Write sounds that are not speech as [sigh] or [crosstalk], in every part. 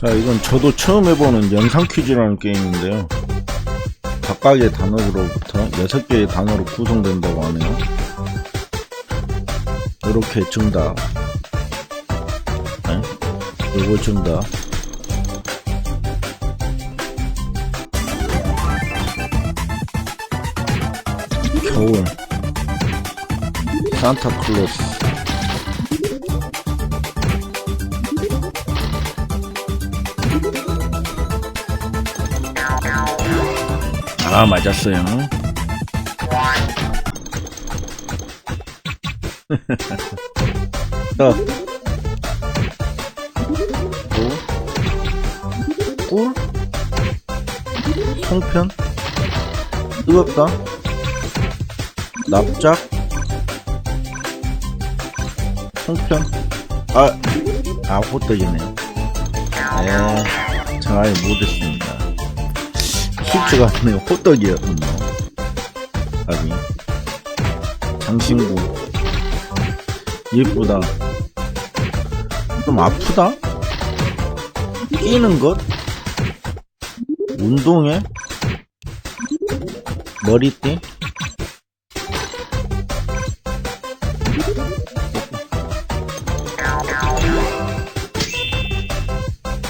자, 이건 저도 처음 해보는 영상 퀴즈라는 게임인데요. 각각의 단어로부터 6개의 단어로 구성된다고 하네요. 이렇게 정답. 네? 요거 정답. 겨울. 산타클로스. 아, 맞았어요. 어. 또. 꿀? 송편? 뜨겁다? 납작? 송편? 아, 아, 호떡이네요. 네, 잘 못했습니다. 쉽지가 않네요. 호떡이었군요. 아니, 장신구. 예쁘다. 좀 아프다? 끼는 것? 운동회? 머리띠?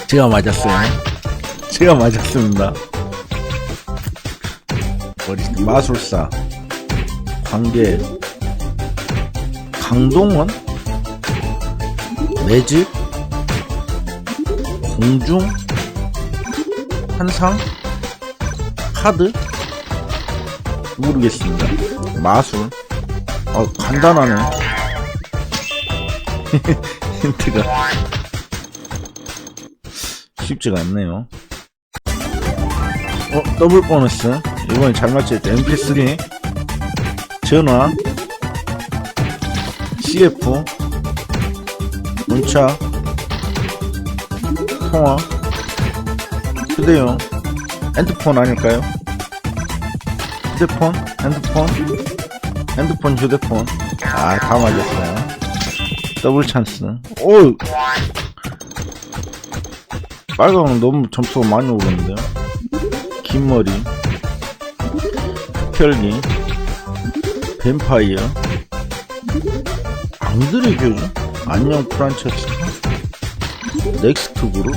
제가 맞았어요. 제가 맞았습니다. 머리띠 마술사 관계 강동원 매직 공중 환상 카드. 모르겠습니다. 마술. 어 간단하네. [laughs] 힌트가 쉽지가 않네요. 어 더블 보너스 이번에 잘 맞췄죠 mp3 전화. CF 문자. 통화. 휴대용. 핸드폰 아닐까요? 휴대폰? 핸드폰? 핸드폰 휴대폰. 아 다 맞았어요. 더블 찬스. 오! 빨강은 너무 점수가 많이 오르는데요. 긴 머리 흡혈기 뱀파이어. 앙드레 교주 안녕 프란체스카 넥스트 그룹.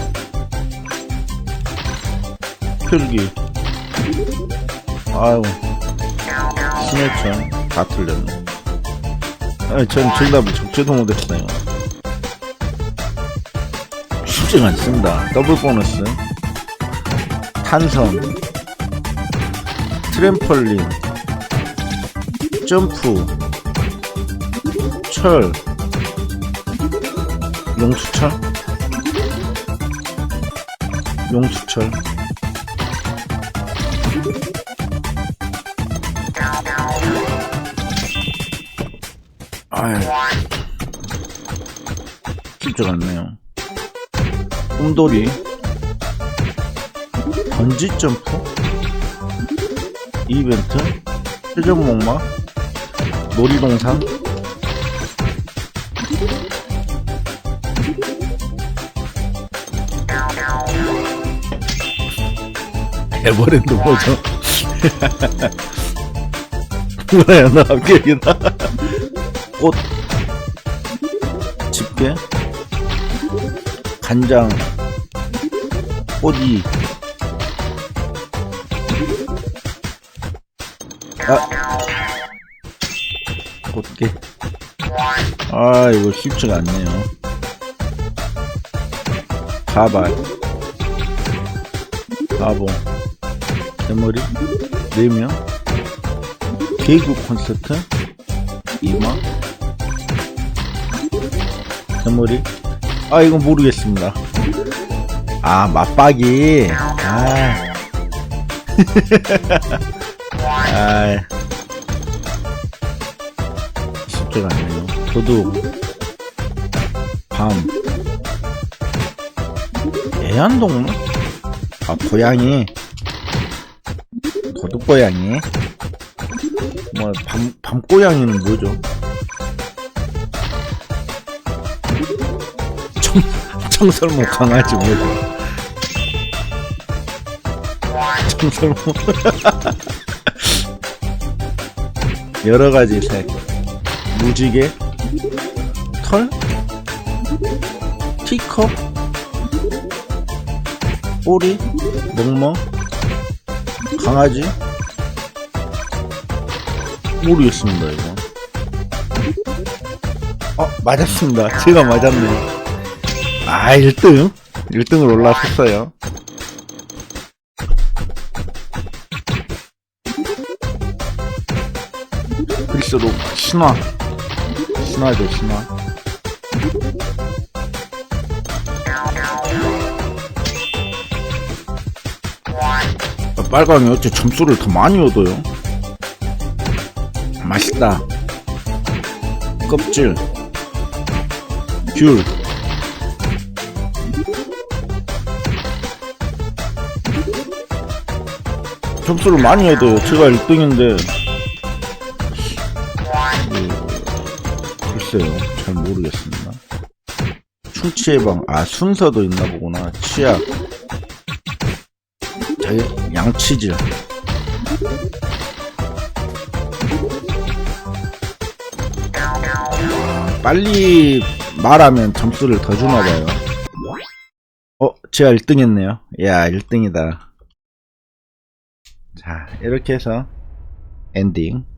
흡혈기. 아유 신해천 다 틀렸네. 아니 전 정답을 적지도 못했어요. 쉽지가 않습니다. 더블 보너스. 탄성 트램펄린 점프 철 용수철 용수철. 아유 쉽지가 않네요. 꿈돌이 번지 점프 이벤트? 회전목마? 놀이동산? 에버랜드 뭐죠? [laughs] 뭐야 나 나. 꽃. 집게. 간장. 꽃이 아 꽃게. 아 이거 쉽지가 않네요. 가발. 바보 대머리? 네명? 개그 콘서트? 이마? 대머리? 아 이건 모르겠습니다. 아 맞박이. 아 [laughs] 아 쉽지가 않네요. 도둑 밤 애완동물? 아 고양이. 도둑 고양이. 뭐 밤 밤고양이는 뭐죠? 청 청설모 강아지 뭐죠? 청설모. [laughs] 여러 가지 색. 무지개, 털, 티컵, 꼬리, 목머, 강아지. 모르겠습니다, 이거. 어, 맞았습니다. 제가 맞았네요. 아, 1등. 1등을 올라섰어요. 그리스도 신화. 신화죠, 신화. 아, 빨강이 어째 점수를 더 많이 얻어요? 맛있다. 껍질. 귤. 점수를 많이 얻어요. 제가 1등인데. 글쎄요. 잘 모르겠습니다. 충치 예방. 아, 순서도 있나 보구나. 치약. 자기 양치질. 아, 빨리 말하면 점수를 더 주나봐요. 어, 제가 1등 했네요. 야, 1등이다. 자, 이렇게 해서 엔딩.